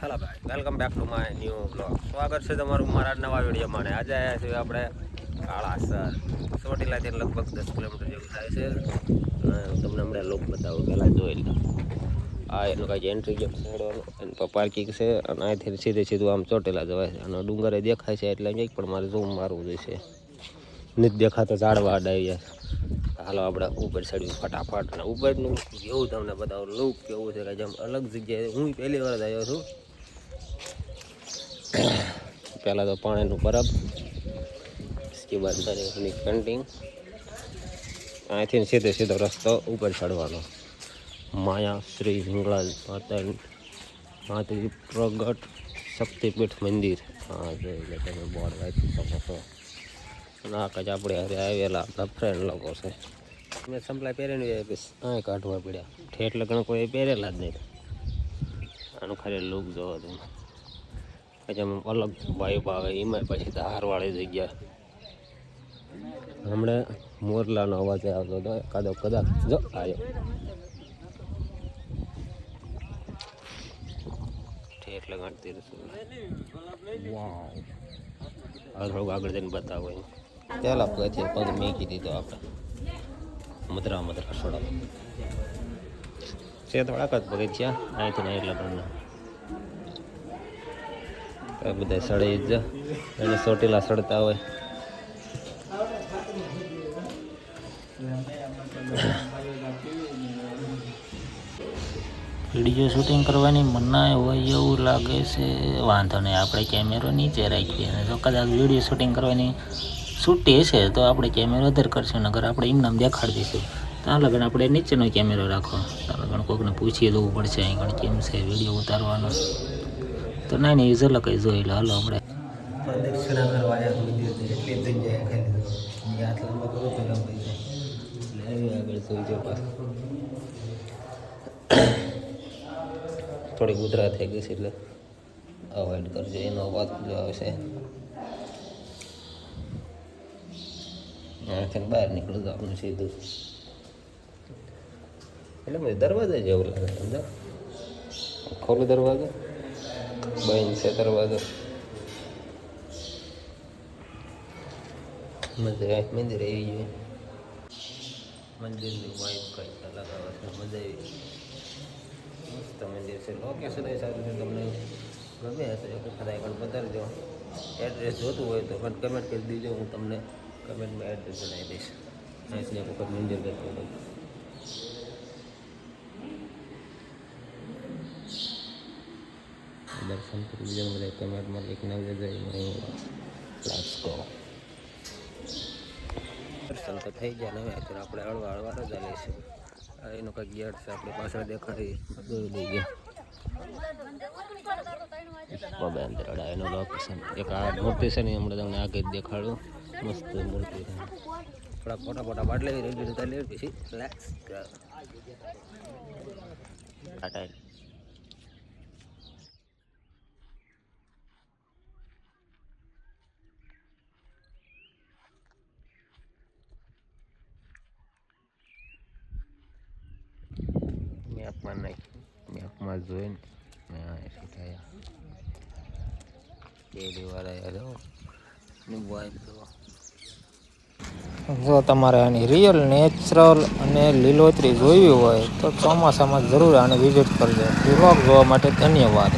Hello ભાઈ welcome back to my new blog સ્વાગત છે તમારું મારા નવા વિડીયોમાં. આજે આવ્યા છીએ આપણે કાળાસર. ચોટીલાથી લગભગ દસ કિલોમીટર જેવું થાય છે. તમને હમણાં લોક બતાવો, પહેલાં જોઈ લો. આ એનું કાંઈ એન્ટ્રી ગેમ સાઈડવાનું એનું પર પાર્કિંગ છે અને અહીંથી સીધે સીધું આમ ચોટેલા જવાય છે. અને ડુંગરે દેખાય છે એટલે કંઈક પણ મારે ઝૂમ મારવું જોઈશે. નથી દેખાતો, ઝાડવા જાય હાલો આપણે ઉપર ચડ્યું ફટાફટ અને ઉપરનું કેવું તમને બતાવું. લુક કેવું છે કે જેમ અલગ જગ્યાએ હું પહેલી વાર જ આવ્યો છું. પહેલાં તો પાણીનું બરફ इसके बाद એની પેન્ટિંગ અહીંથી સીધે સીધો રસ્તો ઉપર ચડવાનો માયા શ્રી હિંગળાજ માતા માતાજી પ્રગટ શક્તિપીઠ મંદિર હા જોઈ લે તમે બોર્ડ વાંચી શકો છો અને આ કચ આપણે હારે આવેલા આપણા ફ્રેન્ડ લોકો છે મેં સંભળાય પહેરીને બસ આ કાઢવા પડ્યા ઠેઠ લગ્ન કોઈ પહેરેલા જ નહીં આનું ખાલી લુક જોવો તમે પછી આમ અલગ વાઇબ આવે એમાં પછી ધારવાળી જગ્યા હમણાં મોરલાનો અવાજ આવતો હતો કાદો કદાચ જો આવ્યો એટલે લગાડતી રસોઈ. થોડુંક આગળ જઈને બતાવો એમ. પહેલાં પગથી પગ મેકી દીધો આપણે. મધરા મધરા સોડા. છે થોડાક જ પગથિયા અહીંથી નહીં એટલે આ બધા સડે જ. એને ચોટીલા સડતા હોય. વીડિયો શૂટિંગ કરવાની મનાય હોય એવું લાગે છે. વાંધો નહીં, આપણે કેમેરો નીચે રાખીએ. અને જો કદાચ વીડિયો શૂટિંગ કરવાની છૂટી હશે, તો આપણે કેમેરો અધર કરશું નગર આપણે એમનામ દેખાડી દઈશું. ત્યાં લગણ આપણે નીચેનો કેમેરો રાખો. ત્યાં લગન કોઈકને પૂછી લેવું પડશે અહીં કેમ છે, વીડિયો ઉતારવાનો. તો ના નહીં ઝલક જોઈ લો હાલો આપણે પ્રદક્ષિણા કરવા એટલી જગ્યાએ ખાલી હાથ લાંબા આગળ જોઈ જો પાછું થોડીક ઉધરા થઈ ગઈ છે એટલે અવોઇડ કરજો, એનો અવાજ જો આવશે. અહીંથી બહાર નીકળું તો આપણું સીધું. એટલે મને દરવાજા જેવું લાગે સમજો ખોલું દરવાજો. બંધ છે દરવાજો. મજા આવે મંદિર આવી જોઈએ મંદિરની વાઇફ કંઈક અલગ આવે છે, મજા આવી મસ્ત મંદિર છે. લોકેશન એ સારું છે, તમને ગમે હશે એક વખત આગળ બતાવજો એડ્રેસ જોતું હોય તો પણ કમેન્ટ કરી દીજો, હું તમને કમેન્ટમાં એડ્રેસ જણાવી દઈશ. એક વખત મંદિર કરતો હતો દર્શન કરી લીધા બધા કમેન્ટમાં લખીને જય લેટ્સ ગો દર્શન તો થઈ ગયા હવે અત્યારે આપણે હળવા હળવા જ લઈશું. એનો કંઈક ગેટ છે, આપણે પાછળ દેખાડી જોઈ લઈ ગયા. અંદર અડા એનું લોકેશન એક આ મૂર્તિ હમણાં તમને આગળ દેખાડું. મસ્ત મૂર્તિ થોડાક મોટા મોટા ફોટા રેડી રીતે લેવી પછી. લેટ્સ મેપમાં નાખ્યું મેપમાં જોઈને મેં અહીંથી થયા જો તમારે આની રિયલ નેચરલ અને લીલોતરી જોઈવી હોય, તો ચોમાસામાં જરૂર આને વિઝિટ કરજો. વ્લોગ જોવા માટે ધન્યવાદ.